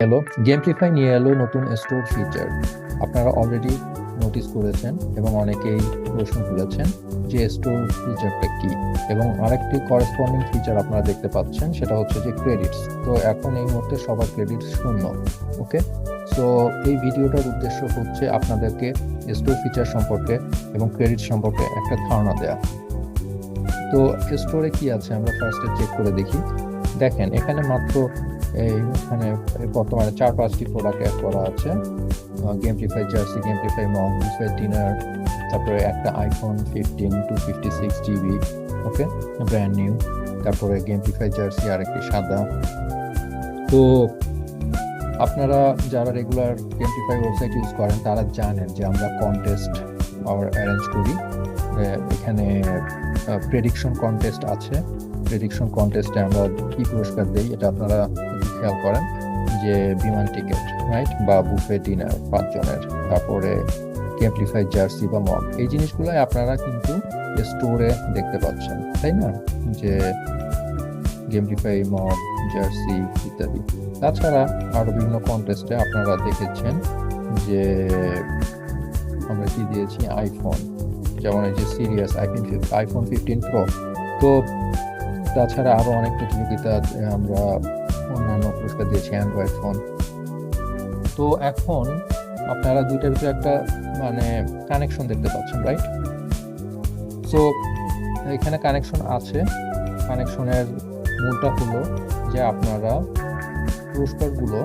এলো গেমপ্লিফাই নিয়ে এলো নতুন স্টোর ফিচার আপনারা অলরেডি নোটিস করেছেন এবং অনেকেই প্রশ্ন তুলেছেন যে স্টোর ফিচারটা কি। এবং আরেকটি করেসপন্ডিং ফিচার আপনারা দেখতে পাচ্ছেন, সেটা হচ্ছে যে ক্রেডিটস তো এখন এই মুহূর্তে সবার ক্রেডিট শূন্য ওকে সো এই ভিডিওটার উদ্দেশ্য হচ্ছে আপনাদেরকে স্টোর ফিচার সম্পর্কে এবং ক্রেডিট সম্পর্কে একটা ধারণা দেওয়া তো স্টোরে কি আছে? আমরা ফার্স্টে চেক করে দেখি। দেখেন, এখানে মাত্র এইখানে বর্তমানে চার পাঁচটি প্রোডাক্ট অ্যাড করা আছে। Gameplify jersey Gameplify mock buffet dinner তারপরে একটা iPhone fifteen two fifty six GB okay brand new তারপরে গেমপ্লিফাই জার্সি আর একটি সাদা। তো আপনারা যারা রেগুলার গেমপ্লিফাই ওয়েবসাইট ইউজ করেন, তারা জানেন যে আমরা কন্টেস্ট অ্যারেঞ্জ করি। এখানে প্রেডিকশন কন্টেস্ট আছে। প্রেডিকশন কন্টেস্টে আমরা কি পুরস্কার দেই, এটা আপনারা খেয়াল করেন যে বিমান টিকিট রাইট বা বুফে ডিনার পাঁচজনের, তারপরে গেমপ্লিফাই জার্সি বা মগ, এই জিনিসগুলো আপনারা কিন্তু স্টোরে দেখতে পাচ্ছেন, তাই না? যে গেমপ্লিফাই মগ, জার্সি ইত্যাদি। তাছাড়া আরও বিভিন্ন কন্টেস্টে আপনারা দেখেছেন যে আমরা কি দিয়েছি? আইফোন যেমন এই যে serious iPhone iPhone fifteen pro তো তাছাড়া আরও অনেক প্রতিযোগিতা আমরা অন্যান্য পুরস্কার দিয়েছি অ্যান্ড্রয়েড ফোন তো এখন আপনারা দুইটার ভিতরে একটা মানে কানেকশন দেখতে পাচ্ছেন রাইট সো এখানে কানেকশন আছে। কানেকশনের মূলটা হলো যে আপনারা পুরস্কারগুলো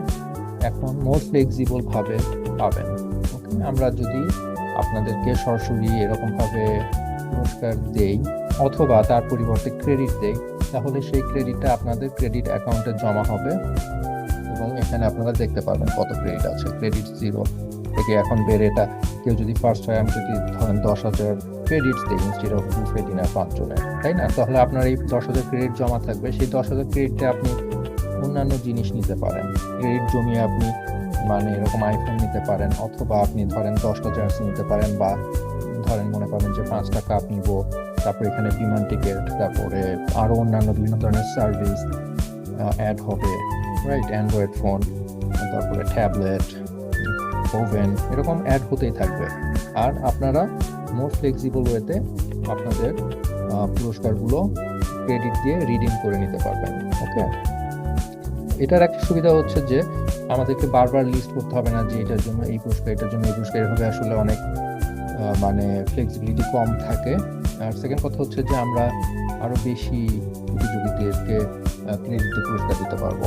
এখন মোর ফ্লেক্সিবল ভাবে পাবেন। ওকে আমরা যদি আপনাদেরকে সরাসরি এরকমভাবে পুরস্কার দেই, অথবা তার পরিবর্তে ক্রেডিট দেই তাহলে সেই ক্রেডিটটা আপনাদের ক্রেডিট অ্যাকাউন্টে জমা হবে এবং এখানে আপনারা দেখতে পাবেন কত ক্রেডিট আছে। ক্রেডিট জিরো থেকে এখন বেড়ে এটা কেউ যদি ফার্স্ট আমি যদি ধরেন দশ হাজার ক্রেডিট দিই ইনস্টিড অফ বুফে পাঁচজনের, তাই না? তাহলে আপনার এই দশ হাজার ক্রেডিট জমা থাকবে। সেই দশ হাজার ক্রেডিটে আপনি অন্যান্য জিনিস নিতে পারেন। ক্রেডিট জমিয়ে আপনি মানে এরকম আইফোন নিতে পারেন, অথবা আপনি ধরেন দশটা জার্সি নিতে পারেন বা ধরেন মনে করেন যে পাঁচটা কাপ নিব। তারপরে এখানে বিমান টিকিট তারপরে আরও অন্যান্য বিভিন্ন ধরনের সার্ভিস অ্যাড হবে রাইট অ্যান্ড্রয়েড ফোন তারপরে ট্যাবলেট ওভেন এরকম অ্যাড হতেই থাকবে। আর আপনারা মোর ফ্লেক্সিবল ওয়েতে আপনাদের পুরস্কারগুলো ক্রেডিট দিয়ে রিডিম করে নিতে পারবেন ওকে এটার একটা সুবিধা হচ্ছে যে, আমাদেরকে বারবার লিস্ট করতে হবে না যে এটার জন্য এই পুরস্কার, এটার জন্য এই পুরস্কার, এভাবে আসলে অনেক মানে ফ্লেক্সিবিলিটি কম থাকে। আর সেকেন্ড কথা হচ্ছে যে আমরা আরও বেশি প্রতিযোগীদেরকে ক্রেডিট পুরস্কার দিতে পারব।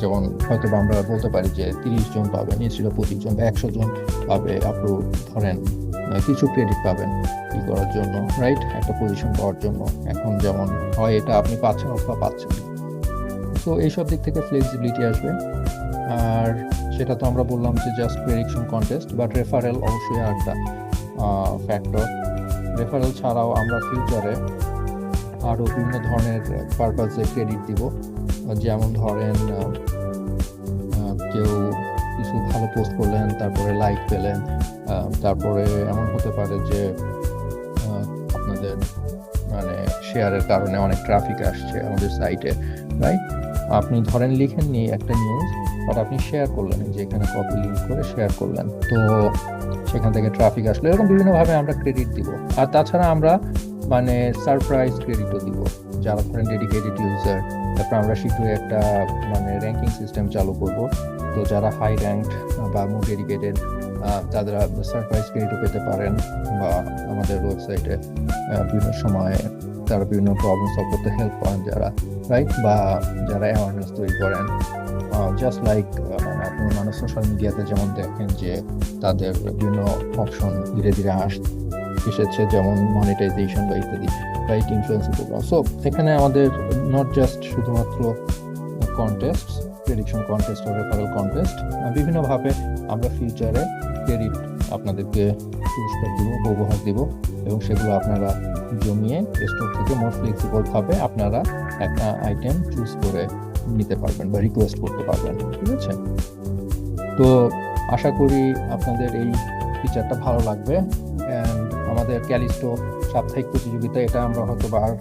যেমন হয়তো আমরা বলতে পারি যে তিরিশ জন পাবেন ইনস্টিটিউট পঁচিশ জন, বা একশো জন পাবে আপনি ধরেন কিছু ক্রেডিট পাবেন কি করার জন্য রাইট একটা পজিশন পাওয়ার জন্য। এখন যেমন হয় এটা, আপনি পাচ্ছেন অথবা পাচ্ছেন তো এইসব দিক থেকে ফ্লেক্সিবিলিটি আসবে। আর সেটা তো আমরা বললাম যে just prediction contest but referral অবশ্যই একটা ফ্যাক্টর রেফারেল ছাড়াও আমরা ফিউচারে আরও বিভিন্ন ধরনের পারপাসে ক্রেডিট দিব। যেমন ধরেন কেউ কিছু ভালো পোস্ট করলেন, তারপরে লাইক পেলেন তারপরে এমন হতে পারে যে আপনাদের মানে শেয়ারের কারণে অনেক ট্রাফিক আসছে আমাদের সাইটে রাইট আপনি ধরেন লিখেননি একটা নিউজ বাট আপনি শেয়ার করলেন যে এখানে কপি লিঙ্ক করে শেয়ার করলেন। তো সেখান থেকে ট্রাফিক আসলে এরকম বিভিন্নভাবে আমরা ক্রেডিট দিব। আর তাছাড়া আমরা মানে সারপ্রাইজ ক্রেডিটও দিব, যারা ধরেন ডেডিকেটেড ইউজার তারপর আমরা শীঘ্রই একটা মানে র্যাঙ্কিং সিস্টেম চালু করব। তো যারা হাই র্যাঙ্ক বা মোর ডেডিকেটেড তারা সারপ্রাইজ ক্রেডিটও পেতে পারেন বা আমাদের ওয়েবসাইটে বিভিন্ন সময়ে তারা বিভিন্ন প্রবলেম সলভ করতে হেল্প করেন যারা। রাইট বা যারা অ্যাওয়ারনেস তৈরি করেন জাস্ট লাইক মানে আপনি মানুষ সোশ্যাল মিডিয়াতে যেমন দেখেন যে তাদের বিভিন্ন অপশন ধীরে ধীরে আস, এসেছে, যেমন মনিটাইজেশন বা ইত্যাদি রাইট ইনফ্লুয়েন্স সো এখানে আমাদের নট জাস্ট শুধুমাত্র কন্টেস্ট প্রেডিকশন কন্টেস্ট বা রেফারেল কন্টেস্ট বিভিন্নভাবে আমরা ফিউচারে ক্রেডিট আপনাদেরকে পুরস্কার দিব উপহার দিব এবং সেগুলো আপনারা জমিয়ে স্টোর থেকে মোর ফ্লেক্সিবল ভাবে আপনারা একটা আইটেম চুজ করে নিতে পারবেন বা রিকোয়েস্ট করতে পারবেন ঠিক আছে? তো আশা করি আপনাদের এই ফিচারটা ভালো লাগবে অ্যান্ড আমাদের ক্যালিস্টো সাপ্তাহিক প্রতিযোগিতা এটা আমরা হয়তো বা আর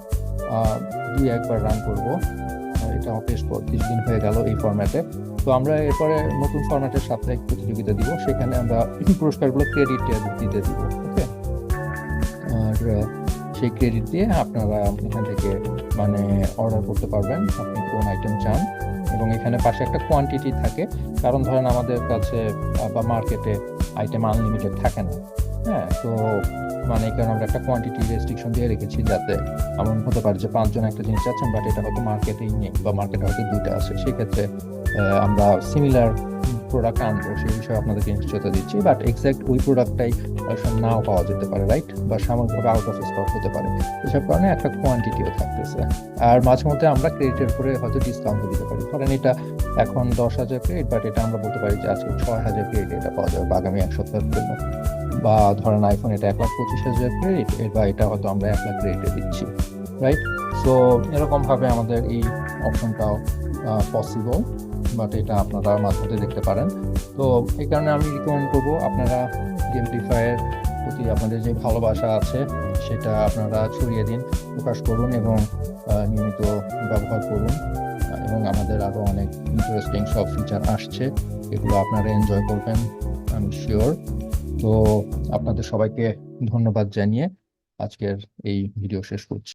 আহ, দুই একবার রান করব। এটা বেশ কিছুদিন হয়ে গেল এই ফরম্যাটে তো আমরা এরপরে নতুন ফরম্যাটের সাপ্তাহিক প্রতিযোগিতা দিব, সেখানে আমরা পুরস্কারগুলো ক্রেডিট দিতে দিব ওকে আর সেই ক্রেডিট দিয়ে আপনারা এখান থেকে মানে অর্ডার করতে পারবেন, আপনি কোন আইটেম চান। এবং এখানে পাশে একটা কোয়ান্টিটি থাকে, কারণ ধরেন আমাদের কাছে বা মার্কেটে আইটেম আনলিমিটেড থাকে না। হ্যাঁ তো মানে কারণ আমরা একটা কোয়ান্টিটি রেস্ট্রিকশন দিয়ে রেখেছি যাতে এমন হতে পারে যে পাঁচজন একটা জিনিস চাচ্ছেন বাট এটা হয়তো মার্কেটেই নেই বা মার্কেটে হয়তো দুইটা আছে। সেক্ষেত্রে আমরা সিমিলার প্রোডাক্ট আনব, সেই বিষয়ে আপনাদেরকে নিশ্চয়তা দিচ্ছি বাট এক্সাক্ট ওই প্রোডাক্টটাই নাও পাওয়া যেতে পারে রাইট বা সামগ্রিকভাবে আউট অফ স্টক হতে পারে। এসব কারণে একটা কোয়ান্টিটিও থাকতেছে। আর মাঝে মধ্যে আমরা ক্রেডিটের উপরে হয়তো ডিসকাউন্টও দিতে পারি। ধরেন এটা এখন দশ হাজার ক্রেডিট বাট এটা আমরা বলতে পারি যে আজকে ছয় হাজার ক্রেডিট এটা পাওয়া যাবে আগামী এক সপ্তাহের জন্য। বা ধরেন আইফোন এটা এক লাখ পঁচিশ হাজার ক্রেডিট বা এটা হয়তো আমরা এক লাখ ক্রেডিটে দিচ্ছি রাইট সো এরকমভাবে আমাদের এই অপশনটাও পসিবল বাট এটা আপনারা মাঝে দেখতে পারেন। তো এই কারণে আমি রিকমেন্ড করব আপনারা গেমটিফায়ের প্রতি আপনাদের যে ভালোবাসা আছে, সেটা আপনারা ছড়িয়ে দিন, প্রকাশ করুন এবং নিয়মিত ব্যবহার করুন। এবং আমাদের আরও অনেক ইন্টারেস্টিং সব ফিচার আসছে, এগুলো আপনারা এনজয় করবেন আমি শিওর তো আপনাদের সবাইকে ধন্যবাদ জানিয়ে আজকের এই ভিডিও শেষ করছি।